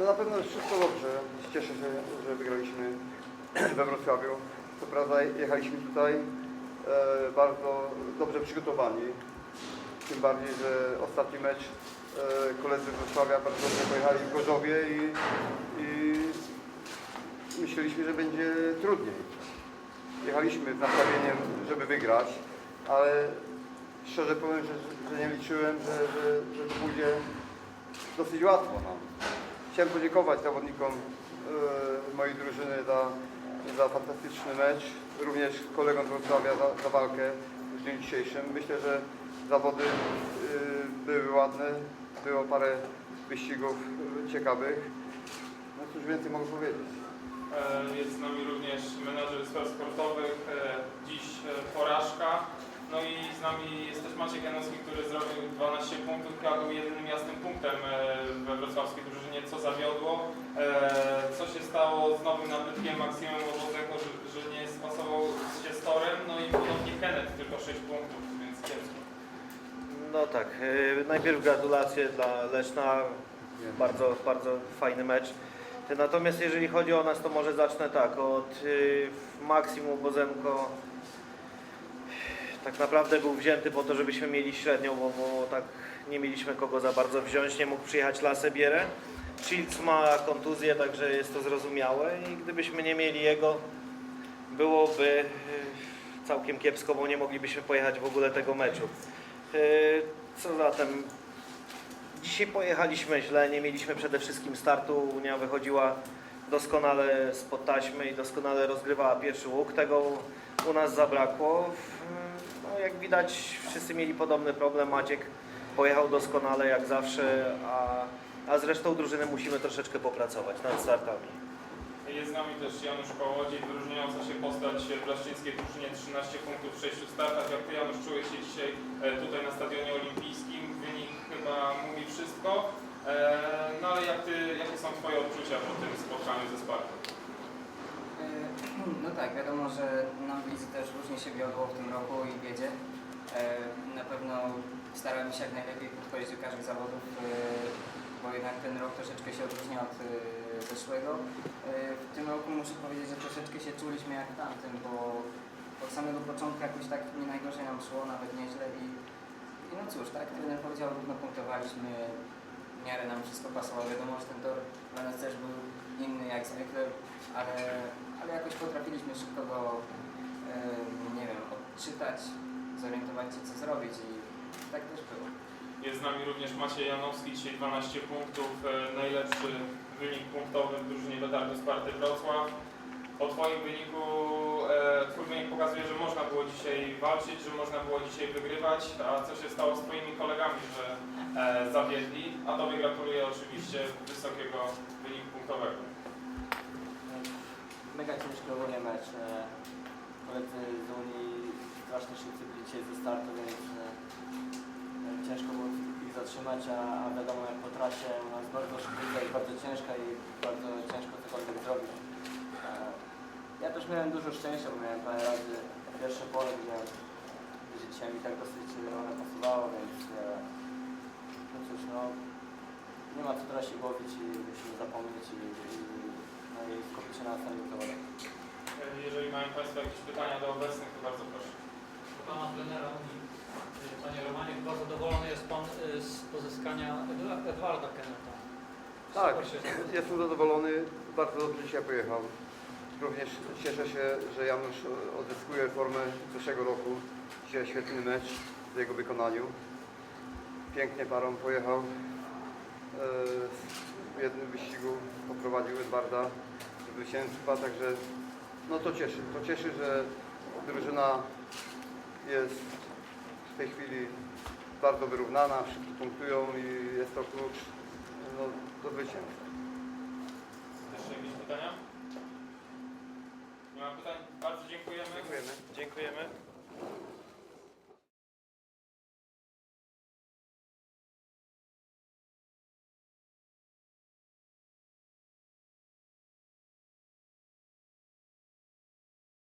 No na pewno wszystko dobrze. Cieszę się, że wygraliśmy we Wrocławiu. Co prawda jechaliśmy tutaj e, bardzo dobrze przygotowani. Tym bardziej, że ostatni mecz e, koledzy z Wrocławia bardzo dobrze pojechali w Gorzowie i, i myśleliśmy, że będzie trudniej. Jechaliśmy z nastawieniem, żeby wygrać, ale szczerze powiem, że, że nie liczyłem, że, że, że pójdzie dosyć łatwo nam. Chciałem podziękować zawodnikom e, mojej drużyny za, za fantastyczny mecz, również kolegom z Wrocławia za, za walkę w dniu dzisiejszym. Myślę, że zawody e, były ładne, było parę wyścigów e, ciekawych. No cóż więcej mogę powiedzieć. Jest z nami również menadżer spraw sportowych, dziś porażka. No i z nami jest też Maciek Janowski, który zrobił 12 punktów, chyba był jedynym jasnym punktem e, we wrocławskiej drużynie, co zawiodło. E, Co się stało z nowym nabytkiem Maksymem Owodzenko, że, że nie spasował się z torem, no i ponownie Kenneth tylko 6 punktów, więc kiepsko. No tak, yy, najpierw gratulacje dla Leszna, bardzo, bardzo fajny mecz. Natomiast jeżeli chodzi o nas, to może zacznę tak, od Maksimum Bozenko tak naprawdę był wzięty po to, żebyśmy mieli średnią, bo, bo tak nie mieliśmy kogo za bardzo wziąć, nie mógł przyjechać Lasebierę. Shields ma kontuzję, także jest to zrozumiałe i gdybyśmy nie mieli jego, byłoby yy, całkiem kiepsko, bo nie moglibyśmy pojechać w ogóle tego meczu. Yy, Co zatem? Dzisiaj pojechaliśmy źle, nie mieliśmy przede wszystkim startu. Unia wychodziła doskonale spod taśmy i doskonale rozgrywała pierwszy łuk. Tego u nas zabrakło. Jak widać, wszyscy mieli podobny problem. Maciek pojechał doskonale jak zawsze, a, a zresztą drużyny musimy troszeczkę popracować nad startami. Jest z nami też Janusz Kołodziej, wyróżniająca się postać w Blaszczyńskiej drużynie 13 punktów w 6 startach. Jak Ty Janusz czułeś się dzisiaj e, tutaj na Stadionie Olimpijskim? Wynik chyba mówi wszystko. E, No ale jak ty, jakie są Twoje odczucia po tym spotkaniu ze Spartą? E, No tak, wiadomo, że nam wizy też różnie się wiodło w tym roku i wiedzie. E, Na pewno staramy się jak najlepiej podchodzić do każdych zawodów, e, bo jednak ten rok troszeczkę się odróżnia od e, zeszłego. W tym roku muszę powiedzieć, że troszeczkę się czuliśmy jak tamtym, bo od samego początku jakoś tak nie najgorzej nam szło, nawet nieźle i, i no cóż, tak, trener powiedział, równo punktowaliśmy, w miarę nam wszystko pasowało. Wiadomo, że ten tor dla nas też był inny jak zwykle, ale, ale jakoś potrafiliśmy szybko go, nie wiem, odczytać, zorientować się co zrobić i tak też było. Jest z nami również Maciej Janowski, dzisiaj 12 punktów, e, najlepszy wynik punktowy w drużynie Sparty Wrocław. Po Twoim wyniku, e, Twój wynik pokazuje, że można było dzisiaj walczyć, że można było dzisiaj wygrywać, a co się stało z Twoimi zawiedli, a Tobie gratuluję oczywiście wysokiego wyniku punktowego. Mega ciężki ogólnie mecz. e, Koledzy z Unii strasznie szybcy byli dzisiaj ze startu, więc e, e, ciężko było ich zatrzymać, a, a wiadomo jak po trasie u nas bardzo szybka jest bardzo ciężka i bardzo ciężko cokolwiek zrobić. E, Ja też miałem dużo szczęścia, bo miałem parę razy pierwsze pole, gdzie dzisiaj mi tak dosyć one pasowało, więc e, no cóż, no teraz się głowić i musimy zapomnieć i, i, no i skupić się na następnym zawodach. Jeżeli mają Państwo jakieś pytania do obecnych, to bardzo proszę. Do pana trenera Unii. Panie Romanie, chyba zadowolony jest Pan y, z pozyskania Edwa- Edwarda Kenneta. Tak, jestem zadowolony, bardzo dobrze dzisiaj pojechał. Również cieszę się, że Janusz odzyskuje formę z zeszłego roku. Dzisiaj świetny mecz w jego wykonaniu. Pięknie parą pojechał. E, W jednym wyścigu poprowadził Edwarda do zwycięstwa, także no to cieszy. To cieszy, że drużyna jest w tej chwili bardzo wyrównana, wszyscy punktują i jest to klucz no, do zwycięstwa. Jeszcze jakieś pytania?